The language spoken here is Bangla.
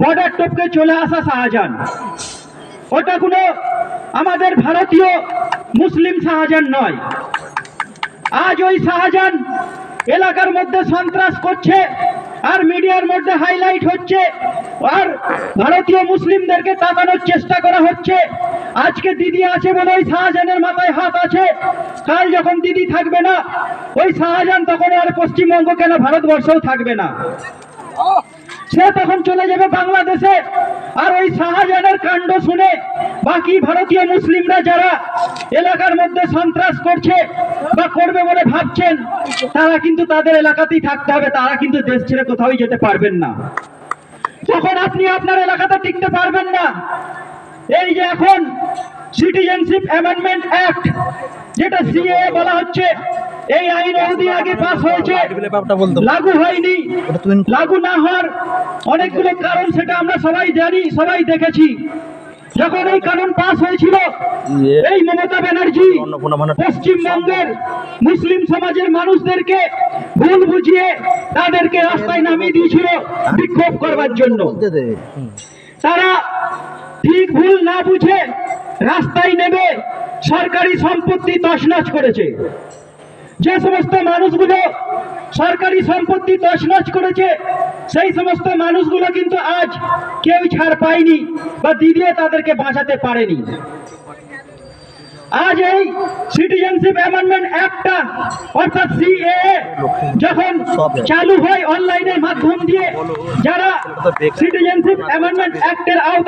বর্ডার টপকে চলে আসা শাহজাহান। ওটা কোনো আমাদের ভারতীয় মুসলিম শাহজাহান নয়। আজ ওই শাহজাহান এলাকার মধ্যে সন্ত্রাস করছে, আর মিডিয়ার মধ্যে হাইলাইট হচ্ছে, আর ভারতীয় মুসলিমদেরকে তাকানোর চেষ্টা করা হচ্ছে। আজকে দিদি আছে বলে ওই শাহজাহানের মাথায় হাত আছে। কাল যখন দিদি থাকবে না, ওই শাহজাহান তখন আর পশ্চিমবঙ্গ কেন ভারতবর্ষও থাকবে না? সে তখন চলে যাবে বাংলাদেশে। আর ওই শাহজাহানের কাণ্ড শুনে বাকি ভারতীয় মুসলিমরা যারা এলাকার মধ্যে সন্ত্রাস করছে বা করবে বলে ভাবছেন, তারা কিন্তু তাদের এলাকাতেই থাকতে হবে, তারা কিন্তু দেশ ছেড়ে কোথাও যেতে পারবেন না। যখন আপনি আপনার এলাকাতে টিকতে পারবেন না, এই যে এখন সিটিজেনশিপ অ্যামেন্ডমেন্ট অ্যাক্ট যেটা সিএ বলা হচ্ছে এই আইন অবধি আগে পাস হয়েছে। লাগু হয়নি। লাগু না হওয়ার অনেকগুলো কারণ সেটা আমরা সবাই জানি সবাই দেখেছি। যখন এই কানুন পাস হয়েছিল এই মমতা ব্যানার্জি পশ্চিমবঙ্গের মুসলিম সমাজের মানুষদেরকে ভুল বুঝিয়ে তাদেরকে রাস্তায় নামিয়ে দিয়েছিল বিক্ষোভ করবার জন্য। তারা ঠিক ভুল না বুঝে রাস্তায় নেবে সরকারি সম্পত্তি তছনছ করেছে। যে সমস্ত মানুষগুলো সরকারি সম্পত্তি তছনছ করেছে সেই সমস্ত মানুষগুলো কিন্তু আজ কেউ ছাড় পায়নি বা দিদিও তাদেরকে বাঁচাতে পারেনি। আজ এই সিটিজেনশিপ অ্যামেন্ডমেন্ট অ্যাক্টটা অর্থাৎ সিএ যখন চালু হয় অনলাইনের মাধ্যম দিয়ে যারা সিটিজেনশিপ অ্যামেন্ডমেন্ট অ্যাক্টের আওতায়